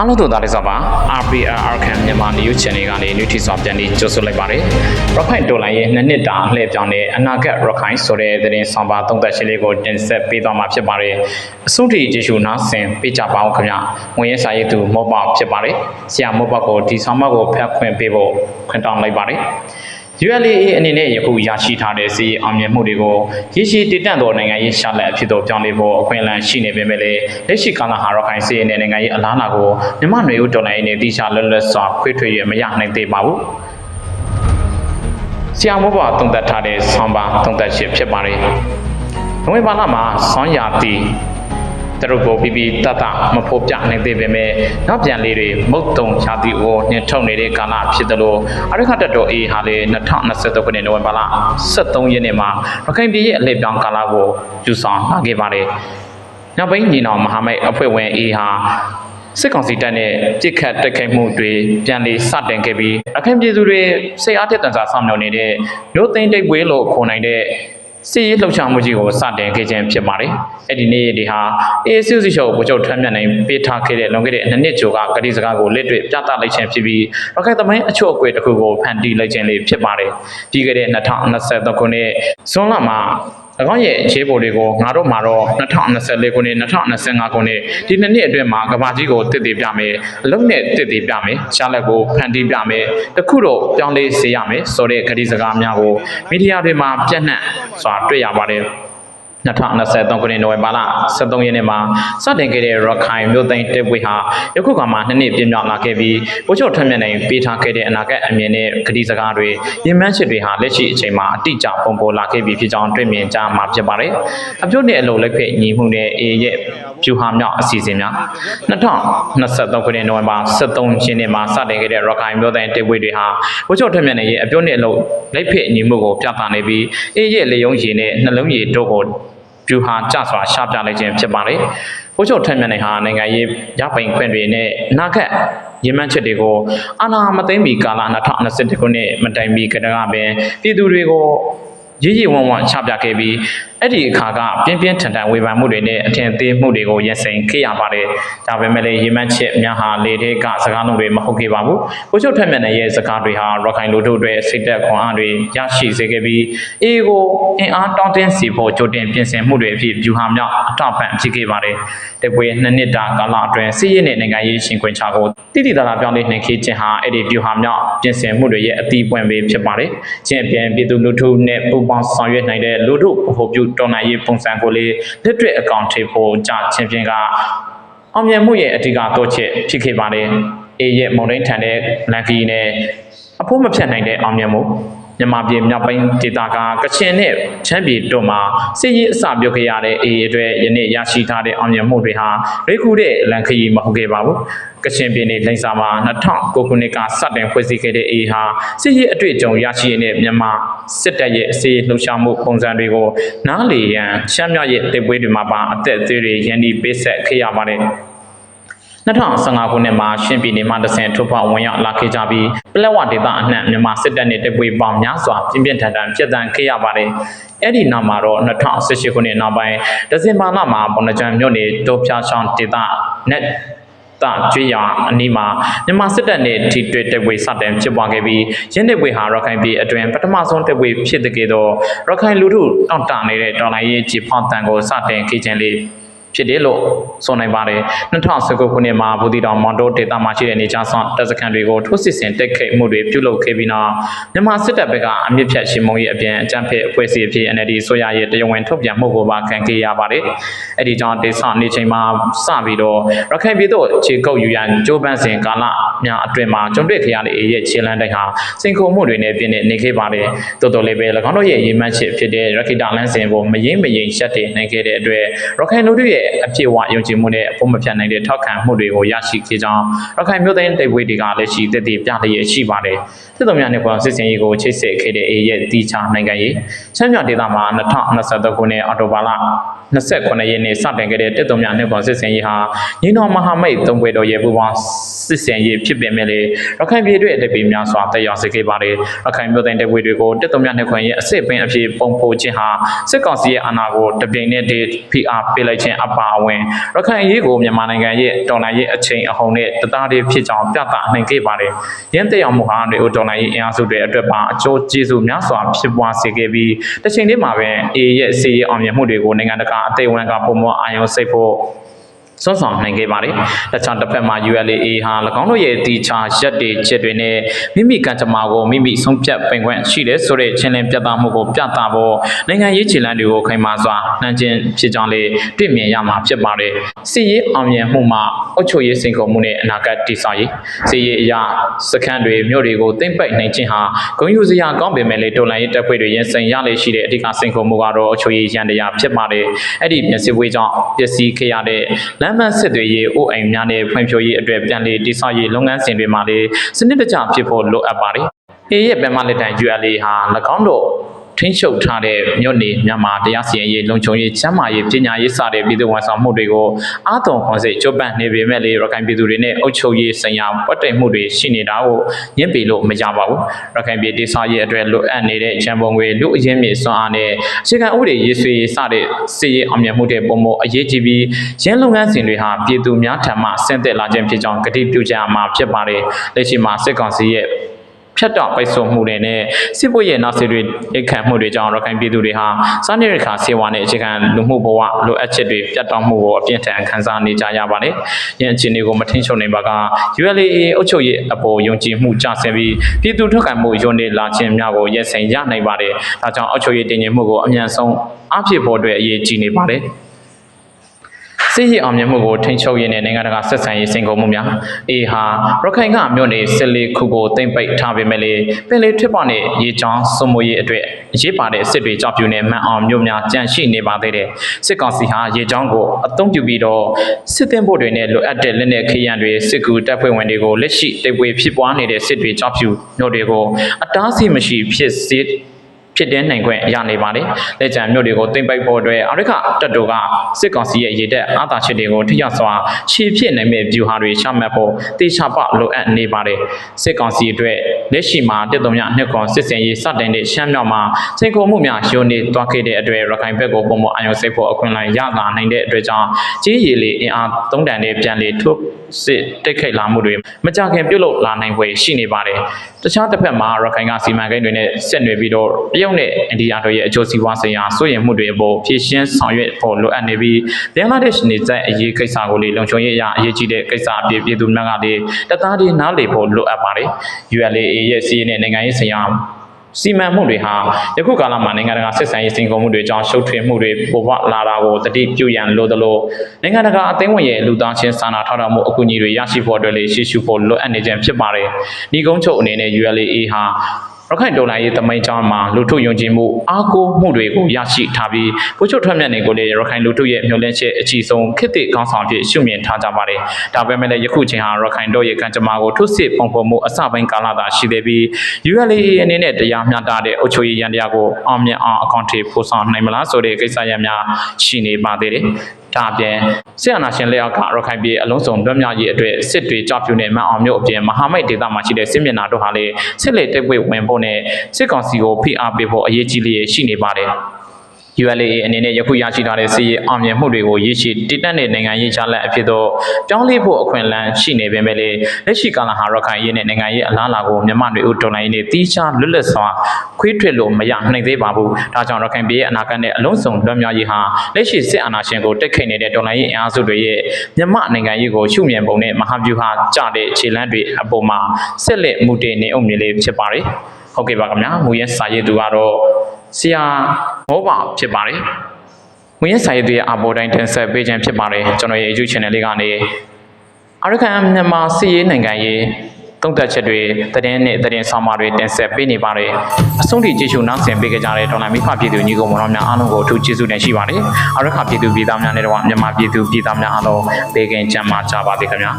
အားလုံးတို့သားလေးစားပါ RPR Arkham မြန်မာ News Channel ကနေ new ထီဆောင်ပြန်ပြီးကြိုဆိုလိုက်ပါတယ်။ Rockine တော်လိုင်းရဲ့နှစ်နှစ်တာအလှည့်ပြောင်းတဲ့အနာဂတ် Rockine ဆိုတဲ့သတင်းဆောင်ပါသုံးသက်ရှင်းလေးကိုတင်ဆက်ပေးသွားမှာဖြစ်ပါတယ်။အစိုးရကျေရှုနာဆင်ပေးကြပါအောင်ခင်ဗျ။ဝင်ရဲစာရေးသူမောပေါဖြစ်ပါတယ်။ဆရာမောပေါကိုဒီဆောင်မကိုဖတ်ခွင့်ပေးဖို့ခွင့်တောင်းလိုက်ပါတယ်။ ULA အနေနဲ့ယခုရရှိထားတဲ့စီးအောင်မြင်မှုတွေကိုရရှိတည်တံ့သောနိုင်ငံရေးရှာလက်အဖြစ်သို့ပြောင်းလဲဖို့အခွင့်အလမ်းရှိနေပေမဲ့လည်းလက်ရှိကာလဟာရခိုင်စီးရဲ့နိုင်ငံရေးအလားအလာကိုမြန်မာ့နယ်ဦးတော်လှန်ရေးနဲ့တိကျလွတ်လပ်စွာခွေးထွေရမရနိုင်သေးပါဘူး။ဆရာမောဘသုံးသပ်ထားတဲ့ဆောင်းပါသုံးသပ်ချက်ဖြစ်ပါတယ်။နိုဝင်ဘာလမှာဆောင်းရာသီ သူတို့ကိုပြီးပြီးတတ်တာမဖို့ပြနိုင်သေးပေမဲ့နောက်ပြန်လေးတွေမုတ်တုံခြာတိကိုညှစ်ထုတ်နေတဲ့ကာလဖြစ်တယ်လို့အရခတ်တော်အေးဟာလေ2023ခုနှစ်နိုဝင်ဘာလ23ရက်နေ့မှာရခိုင်ပြည်ရဲ့အလှည့်ပြောင်းကာလကိုယူဆောင်လာခဲ့ပါတယ်။နောက်ပိုင်းညီနောင်မဟာမိတ်အဖွဲ့ဝင်အေးဟာစစ်ကောင်စီတပ်နဲ့ပြစ်ခတ်တိုက်ခိုက်မှုတွေပြန်လည်စတင်ခဲ့ပြီးအခင်ပြည်သူတွေစိတ်အားထက်သန်စွာဆောင်မြောင်နေတဲ့မျိုးသိန်းတိတ်ပွဲလို့ခေါ်နိုင်တဲ့ စီရေးလှုပ်ရှားမှုကြီးကိုစတင်ခဲ့ခြင်းဖြစ်ပါတယ်။အဲ့ဒီနေ့ဒီဟာအေးစီစီရှော့ကိုဗိုလ်ချုပ်ထွန်းမြတ်နိုင်ပေးထားခဲ့တဲ့လွန်ခဲ့တဲ့နှစ်နှစ်ကျော်ကဂတိစကားကိုလက်တွေ့ပြသလိုက်ခြင်းဖြစ်ပြီးရခိုင်သမိုင်းအချို့အကွေတစ်ခုကိုဖန်တီးလိုက်ခြင်းလေးဖြစ်ပါတယ်။ပြီးခဲ့တဲ့2023ခုနှစ်ဇွန်လမှာ၎ င်းရဲ့အခြေပေါ်တွေကိုငါတို့မှာတော့2024ခုနှစ်2025ခုနှစ်ဒီနှစ်နှစ်အတွင်းမှာကဘာကြီးကိုတည်တည်ပြမယ်အလုံးနဲ့တည်တည်ပြမယ်ရှားလက်ကိုဖန်တီးပြမယ်တခုတော့ပြောင်းလဲစေရမယ်ဆိုတဲ့ဂတိစကားများကိုမီဒီယာတွေမှာပြန့်နှံ့စွာတွေ့ရပါတယ် 2023ခုနှစ်နိုဝင်ဘာလ23ရက်နေ့မှာစတင်ခဲ့တဲ့ Rakhine မြို့သိမ်းတပ်ပွဲဟာယခုကမှနှစ်နှစ်ပြည့်မြောက်လာခဲ့ပြီးဗိုလ်ချုပ်ထွန်းမြတ်နိုင်ပေးထားခဲ့တဲ့အနာဂတ်အမြင်နဲ့ဂတိစကားတွေရင်မှန်းချက်တွေဟာလက်ရှိအချိန်မှာအတိအကျပုံပေါ်လာခဲ့ပြီဖြစ်ကြောင်းတွေ့မြင်ကြမှာဖြစ်ပါတယ်။အပြုတ်နဲ့အလုံးလက်ဖက်ညီမှုနဲ့အေရဲ့ဖြူဟာမြောက်အစီအစဉ်များ2023ခုနှစ်နိုဝင်ဘာ23ရက်နေ့မှာစတင်ခဲ့တဲ့ Rakhine မြို့သိမ်းတပ်ပွဲတွေဟာဗိုလ်ချုပ်ထွန်းမြတ်နိုင်ရဲ့အပြုတ်နဲ့အလုံးလက်ဖက်ညီမှုကိုပြသနေပြီးအေရဲ့လေယုံရည်နဲ့နှလုံးရည်တို့ကို ပြူဟာကြစွာရှာပြလိုက်ခြင်းဖြစ်ပါတယ်။ဘိုးချုပ်ထက်မြတ်နိုင်ဟာနိုင်ငံရေးရပိုင်ခွင့်တွေနဲ့အနာဂတ်ရည်မှန်းချက်တွေကိုအာဏာမသိမ်းမီကာလ2021ခုနှစ်မတိုင်မီကတည်းကပင်ပြည်သူတွေကိုရည်ရည်ဝံ့ဝံ့ချပြခဲ့ပြီး အဲ့ဒီအခါကပြင်းပြင်းထန်ထန်ဝေဖန်မှုတွေနဲ့အထင်သေးမှုတွေကိုရင်ဆိုင်ခဲ့ရပါတယ်။ဒါပေမဲ့လည်းရည်မှန်းချက်များဟာလေတဲ့ကစကားလုံးတွေမဟုတ်ခဲ့ပါဘူး။ဘိုးချုပ်ထက်မြတ်နိုင်ရဲ့စကားတွေဟာရခိုင်လူထုတွေစိတ်သက်ခွန်အားတွေရရှိစေခဲ့ပြီးအေကိုအင်အားတောင်းတင်းစီဖို့ကြိုတင်ပြင်ဆင်မှုတွေအဖြစ်ယူဟာမြောက်အထောက်ပံ့ဖြစ်ခဲ့ပါတယ်။တပွဲနှစ်နှစ်တာကာလအတွင်းစီးရဲနဲ့နိုင်ငံရေးရှင်ခွင်ချကိုတိတိတသာပြောင်းလဲနှင်ခေးခြင်းဟာအဲ့ဒီယူဟာမြောက်ပြင်ဆင်မှုတွေရဲ့အသီးပွင့်ပဲဖြစ်ပါတယ်။ချင်းအပြင်ပြည်သူလူထုနဲ့ပူးပေါင်းဆောင်ရွက်နိုင်တဲ့လူထုဗဟိုပြုတော်နိုင်ရေးပုံစံကိုလေးလက်တွေ့အကောင့်ထေဖို့ကြချင်းဖြင့်ကအောင်မြင်မှုရဲ့အဓိကတော့ချက်ဖြစ်ခဲ့ပါတယ်။အေးရဲ့မုံတိုင်းထန်တဲ့လန်ကီနဲ့အဖို့မဖြတ်နိုင်တဲ့အောင်မြင်မှု မြန်မာပြည်မြောက်ပိုင်းဒေသကကချင်နဲ့ချမ်းပြည်တို့မှာစစ်ရေးအစပြုတ်ခဲ့ရတဲ့အေးအတွက်ယနေ့ရရှိထားတဲ့အောင်မြင်မှုတွေဟာရိခုတဲ့လန်ခရီမဟုတ်ခဲ့ပါဘူးကချင်ပြည်နယ်လိန်စာမှာ2009ခုနှစ်ကစတင်ဖွဲ့စည်းခဲ့တဲ့အေးဟာစစ်ရေးအတွေ့အကြုံရရှိတဲ့မြန်မာစစ်တပ်ရဲ့အစီလှုပ်ရှားမှုပုံစံတွေကိုနားလေရန်ရှမ်းမြောက်ရဲ့တပ်ပွဲတွေမှာပါအသက်အသေးတွေရန်ဒီပေးဆက်ခဲ့ရပါတယ် 2015ခုနှစ်မှာရှင်းပြည်နယ်မှာတဆင်ထုတ်ဖောက်ဝင်ရောက်လာခဲ့ကြပြီးပလက်ဝဒေသအနှံ့မြန်မာစစ်တပ်နဲ့တပ်ပွေပေါင်းများစွာပြင်းပြင်းထန်ထန်ပြစ်ဒဏ်ခဲ့ရပါတယ်။အဲ့ဒီနောက်မှာတော့2018ခုနှစ်နောက်ပိုင်းဒဇင်ဘာလမှာပုံနှကြံမြို့နယ်တိုးဖြားချောင်းဒေသနဲ့တာကျွေးရအနီးမှာမြန်မာစစ်တပ်နဲ့ထိတွေ့တပ်ပွေစတင်ဖြစ်ပွားခဲ့ပြီးရင်းတပ်ပွေဟာရခိုင်ပြည်အတွင်းပထမဆုံးတပ်ပွေဖြစ်တဲ့ကဲတော့ရခိုင်လူထုတောင့်တနေတဲ့တော်လိုင်းရေးကြီးဖောက်တန်ကိုစတင်ခဲ့ခြင်းလေး ဖြစ်တယ်လို့ဆိုနိုင်ပါတယ်2019ခုနှစ်မှာဘူဒီတောင်မော်တိုဒေတာမှာရှိတဲ့နေချာဆောင်တပ်စခန်းတွေကိုထိုးစစ်ဆင်တိုက်ခိုက်မှုတွေပြုလုပ်ခဲ့ပြီးနောက်မြန်မာစစ်တပ်ဘက်ကအမြင့်ဖြတ်ရှင်မုံရဲ့အပြင်အကြမ်းဖက်အဖွဲ့အစည်းအဖြစ် NLD ဆိုရရဲ့တရားဝင်ထုတ်ပြန်မှုကိုပါခံခဲ့ရပါတယ်အဲ့ဒီကြောင့်ဒေသနေချိန်မှာစပြီးတော့ရခိုင်ပြည်သို့ခြေကုပ်ယူရန်ကြိုးပမ်းစဉ်ကာလများအတွင်းမှာကျွန်တွေ့ခဲ့ရတဲ့ရဲ့ခြေလမ်းတိုက်ဟာစိန်ခေါ်မှုတွေနဲ့ပြည့်နေခဲ့ပါတယ်တော်တော်လေးပဲ၎င်းတို့ရဲ့ရည်မှန်းချက်ဖြစ်တဲ့ရခိတလန်းစဉ်ကိုမရင်မရင်ရှက်တည်နိုင်ခဲ့တဲ့အတွက်ရခိုင်လူထုရဲ့အပြည့်အဝယုံကြည်မှုနဲ့အဖို့မဖြတ်နိုင်တဲ့ထောက်ခံမှုတွေကိုရရှိခဲ့ကြောင်းရခိုင်မြို့သိမ်းတိုက်ပွဲတွေကလည်းရှိသက်တည်ပြလျက်ရှိပါတယ်စစ်တော်များနဲ့ပေါ်စစ်စင်ရေးကိုချိတ်ဆက်ခဲ့တဲ့အေရဲ့တီချာနိုင်ငံရေးချမ်းမြောက်ဒေသမှာ2023ခုနှစ်အောက်တိုဘာလ29ရက်နေ့စတင်ခဲ့တဲ့တက်တော်များနဲ့ပေါ်စစ်စင်ရေးဟာညီတော်မဟာမိတ်သုံးဘွေတော်ရဲ့ပူးပေါင်းစစ်စင်ရေးဖြစ်ဖြစ်ပေမဲ့လေရခိုင်ပြည်အတွက်လက်ပြီးများစွာတက်ရောက်စေခဲ့ပါတယ်ရခိုင်မြို့တိုင်းတပ်ဖွဲ့တွေကိုတက်တော်မြတ်နှစ်ခွင်ရဲ့အစစ်ပင်အဖြစ်ပုံဖော်ခြင်းဟာစစ်ကောင်စီရဲ့အာဏာကိုတပြိုင်နက်တည်းဖိအားပေးလိုက်ခြင်းအပါအဝင်ရခိုင်အရေးကိုမြန်မာနိုင်ငံရဲ့တော်လှန်ရေးအချိန်အဟုန်နဲ့တသားတည်းဖြစ်ကြောင်းပြသနိုင်ခဲ့ပါတယ်ရင်းတက်ရောက်မှုဟာတွေကိုတော်လှန်ရေးအင်အားစုတွေအတွက်ပါအကျိုးကျေးဇူးများစွာဖြစ်ပွားစေခဲ့ပြီးတစ်ချိန်တည်းမှာပဲအေရဲ့စီရေးအောင်မြင်မှုတွေကိုနိုင်ငံတကာအသေးအဝန်ကပုံမအာရုံစိတ်ဖို့ စွန့်ဆောင်နိုင်ခဲ့ပါတယ်။တခြားတစ်ဖက်မှာ ULA ဟာ၎င်းတို့ရဲ့တီချာရက်တွေချက်တွေနဲ့မိမိကံကြမ္မာကိုမိမိဆုံးဖြတ်ပင်ခွင့်ရှိတဲ့ဆိုတဲ့ချင်းလင်းပြသမှုကိုပြသဖို့နိုင်ငံရေးခြေလှမ်းတွေကိုခိုင်မာစွာနှမ်းကျင်ဖြစ်ကြောင်းလေးတွေ့မြင်ရမှာဖြစ်ပါတယ်။စီရေးအောင်မြင်မှုမှာအုပ်ချုပ်ရေးစိန်ခေါ်မှုနဲ့အနာဂတ်တည်ဆောက်ရေးစီရေးအရာစခန်းတွေမြို့တွေကိုသိမ့်ပိုက်နိုင်ခြင်းဟာဂုဏ်ယူစရာကောင်းပေမဲ့လည်းတော်လှန်ရေးတပ်ဖွဲ့တွေရင်ဆိုင်ရလေရှိတဲ့အဓိကစိန်ခေါ်မှုကတော့အုပ်ချုပ်ရေးရန်တရားဖြစ်ပါတယ်။အဲ့ဒီမျက်စိဝေးကြောင့်ပျက်စီးခဲ့ရတဲ့လမ်းမစစ်တွေရေးအိုးအိမ်များနဲ့ဖွံ့ဖြိုးရေးအတွက်ပြန်လည်တည်ဆောက်ရေးလုပ်ငန်းစဉ်တွေမှာလည်းစနစ်တကျဖြစ်ဖို့လိုအပ်ပါတယ်။အေရဲ့ပြန်မလက်တိုင် ULA ဟာ၎င်းတို့ ထင်းချုပ်ထားတဲ့မြို့နေမြန်မာတရားစီရင်ရေးလုံခြုံရေးချမ်းမာရေးပညာရေးစတဲ့ပြည်သူ့ဝန်ဆောင်မှုတွေကိုအာသွန်ခွန်စိတ်ကျုပ်ပန့်နေပေမဲ့လေရခိုင်ပြည်သူတွေနဲ့အုပ်ချုပ်ရေးဆိုင်ရာပတ်တိတ်မှုတွေရှိနေတာကိုညှင့်ပီလို့မရပါဘူးရခိုင်ပြည်တိဆောက်ရေးအတွက်လိုအပ်နေတဲ့ချမ်းပုံငွေလူအရင်းမြေစွမ်းအားနဲ့အခြေခံဥပဒေရေးဆွေးရေးစတဲ့စီရေးအောင်မြင်မှုတွေပုံမအရေးကြီးပြီးရင်းလုပ်ငန်းစဉ်တွေဟာပြည်သူများထံမှဆင့်သက်လာခြင်းဖြစ်ကြောင်းကတိပြုကြရမှာဖြစ်ပါတယ်လက်ရှိမှာစစ်ကောင်စီရဲ့ ဖြတ်တောက်ပိတ်ဆို့မှုတွေနဲ့စစ်ပွဲရဲ့နောက်ဆက်တွဲအိတ်ခံမှုတွေကြောင့်ရခိုင်ပြည်သူတွေဟာစားနပ်ရိက္ခာဆေးဝါးနဲ့အခြေခံလူမှုဘဝလိုအပ်ချက်တွေပြတ်တောက်မှုကိုအပြင်းထန်ခံစားနေကြရပါတယ်။ယင်းအခြေအနေကိုမထင်ချုံနိုင်ပါက ULA အုပ်ချုပ်ရေးအပေါ်ယုံကြည်မှုကျဆင်းပြီးပြည်သူထောက်ခံမှုယွန်းနေလာခြင်းများကိုရက်ဆိုင်ရနိုင်ပါတယ်။ဒါကြောင့်အုပ်ချုပ်ရေးတည်ငြိမ်မှုကိုအမြန်ဆုံးအပြည့်ဖို့အတွက်အရေးကြီးနေပါတယ်။ စစ်ရေးအောင်မြင်မှုကိုထိန်းချုပ်ရင်းနဲ့နိုင်ငံတကာဆက်ဆံရေးစင်ကုန်မှုများအေဟာရခိုင်ကမြို့နယ်စစ်လေးခုကိုတင်ပိတ်ထားပေမဲ့လေပင်လေထွတ်ပေါနဲ့ရေချောင်းစုံမရေးအတွက်အရေးပါတဲ့စစ်တွေကြောက်ပြူနဲ့မန်အောင်မြို့များကြန့်ရှိနေပါသေးတယ်စစ်ကောင်စီဟာရေချောင်းကိုအသုံးပြုပြီးတော့စစ်တင်ဖို့တွေနဲ့လိုအပ်တဲ့လက်နက်ခေရန်တွေစစ်ကူတပ်ဖွဲ့ဝင်တွေကိုလက်ရှိတိတ်ပွေဖြစ်ပွားနေတဲ့စစ်တွေကြောက်ပြူမြို့တွေကိုအတားအဆီးမရှိဖြစ်စေ ဖြစ်တဲ့နိုင်ခွင့်ရနေပါတယ်။လက်ကျန်မြို့တွေကိုတင်ပိတ်ဖို့အတွက်အရိခတပ်တို့ကစစ်ကောင်စီရဲ့ရေတပ်အာသာချစ်တွေကိုထိရောက်စွာခြေဖြစ်နိုင်မဲ့ view ဟာတွေချမှတ်ဖို့တေချာပလိုအပ်နေပါတယ်။စစ်ကောင်စီအတွက်လက်ရှိမှာတက်တုံမြနှစ်ကွန်စစ်စင်ရေးစတင်တဲ့ရှမ်းမြောက်မှာစိန်ခေါ်မှုများရုံနေသွားခဲ့တဲ့အတွက်ရခိုင်ဘက်ကိုပုံမအယုံစိတ်ဖို့အခွင့်အလမ်းရလာနိုင်တဲ့အတွက်ကြောင့်ကြီးရည်လေးအင်အားသုံးတန်နဲ့ပြန်လည်ထုတ်စစ်တိတ်ခိတ်လာမှုတွေမကြခင်ပြုတ်လုလာနိုင်ဖွယ်ရှိနေပါတယ်။တခြားတစ်ဖက်မှာရခိုင်ကစီမံကိန်းတွေနဲ့ဆက်နွယ်ပြီးတော့တရုတ်နဲ့အိန္ဒိယတို့ရဲ့အကျိုးစီးပွားဆိုင်ရာစိုးရိမ်မှုတွေအပေါ်ဖြည့်ရှင်းဆောင်ရွက်ဖို့လိုအပ်နေပြီးဘင်္ဂလားဒေ့ရှ်နေတဲ့အရေးကိစ္စကိုလေလုံခြုံရေးအရာအရေးကြီးတဲ့ကိစ္စအဖြစ်ပြည်သူများကလေတသားတည်းနားလည်ဖို့လိုအပ်ပါတယ်။ ULA ရဲ့စီးရေးနဲ့နိုင်ငံရေးဆိုင်ရာစီမံမှုတွေဟာယခုကာလမှာနိုင်ငံတကာဆက်ဆံရေးစင်ကုန်မှုတွေကြောင့်ရှုပ်ထွေးမှုတွေပေါ်ပေါက်လာတာကိုတတိပြုရန်လိုသလိုနိုင်ငံတကာအသိဝင်ရဲ့လူသားချင်းစာနာထောက်ထားမှုအကူအညီတွေရရှိဖို့အတွက်လည်းရှေ့ရှုဖို့လိုအပ်နေခြင်းဖြစ်ပါတယ်။ဒီကုန်းချုပ်အနေနဲ့ ULA ဟာ ရခိုင်ဒေါ်လာရေးသမိုင်းကြောင်းမှာလူထုယုံကြည်မှုအားကိုးမှုတွေကိုရရှိထားပြီးဘုချုပ်ထွက်မြတ်နေကိုလည်းရခိုင်လူထုရဲ့မျှော်လင့်ချက်အကြီးဆုံးခေတ်သစ်ကောင်းဆောင်ဖြစ်ရှုမြင်ထားကြပါတယ်။ဒါပေမဲ့လည်းယခုချိန်ဟာရခိုင်တို့ရဲ့ကံကြမ္မာကိုထုစစ်ပုံဖော်မှုအစပိုင်းကာလသာရှိသေးပြီး ULA အနေနဲ့တရားမျှတတဲ့အုပ်ချုပ်ရေးရန်တရားကိုအောင်မြင်အောင်အကောင့်ထေပို့ဆောင်နိုင်မလားဆိုတဲ့ကိစ္စရပ်များရှိနေပါသေးတယ်။ဒါအပြင်ဆရာနာရှင်လက်အောက်ကရခိုင်ပြည်အလုံးစုံလွတ်မြောက်ရေးအတွက်စစ်တွေကြောက်ပြူနဲ့မန်အောင်မျိုးအပြင်မဟာမိတ်ဒေသမှာရှိတဲ့စစ်မျက်နှာတို့ဟာလည်းစစ်လေတိုက်ပွဲဝင်ဖို့နဲ့စစ်ကောင်စီကိုဖိအားပေးဖို့အရေးကြီးလေးရှိနေပါတယ်။ ULA အနေနဲ့ယခုရရှိထားတဲ့စီးရေးအောင်မြင်မှုတွေကိုရရှိတည်တတ်တဲ့နိုင်ငံရေးချလက်အဖြစ်တော့ပြောင်းလဲဖို့အခွင့်အလမ်းရှိနေပေမဲ့လည်းလက်ရှိကာလဟာရခိုင်ရေးနဲ့နိုင်ငံရေးအလားအလာကိုမြန်မာတွေဦးတော်လိုင်းရေးနဲ့တီးခြားလွတ်လပ်စွာခွေးထွေလို့မရနိုင်သေးပါဘူး။ဒါကြောင့်ရခိုင်ပြည်ရဲ့အနာဂတ်နဲ့အလုံးစုံလွတ်မြောက်ရေးဟာလက်ရှိစစ်အာဏာရှင်ကိုတက်ခိတ်နေတဲ့တော်လိုင်းရေးအင်အားစုတွေရဲ့မြန်မာနိုင်ငံရေးကိုရှုမြင်ပုံနဲ့မဟာဗျူဟာကြတဲ့ခြေလှမ်းတွေအပေါ်မှာဆက်လက်မှုတည်နေအောင်မြင်လေးဖြစ်ပါတယ်။ ဟုတ်ကဲ့ပါခင်ဗျာ။မူရဲစာရေးသူကတော့ဆရာမောပါဖြစ်ပါတယ်။ငွေရစာရေးတွေရဲ့အပေါ်တိုင်းတင်ဆက်ပေးခြင်းဖြစ်ပါတယ်ကျွန်တော်ရဲ့ YouTube channel လေးကနေအရကန်မြန်မာစီးရေးနိုင်ငံရေးတုံ့တက်ချက်တွေသတင်းနဲ့သတင်းဆောင်မတွေတင်ဆက်ပေးနေပါတယ်အဆုံးထိကျေးဇူးနောက်ဆင်ပေးကြတဲ့ဒေါ်လာမိဖပြည်သူညီကောင်မောင်များအားလုံးကိုအထူးကျေးဇူးတင်ရှိပါတယ်အရခပြည်သူပြည်သားများနဲ့တော့မြန်မာပြည်သူပြည်သားများအားလုံးဘေးကင်းကြမှာကြပါစေခင်ဗျာ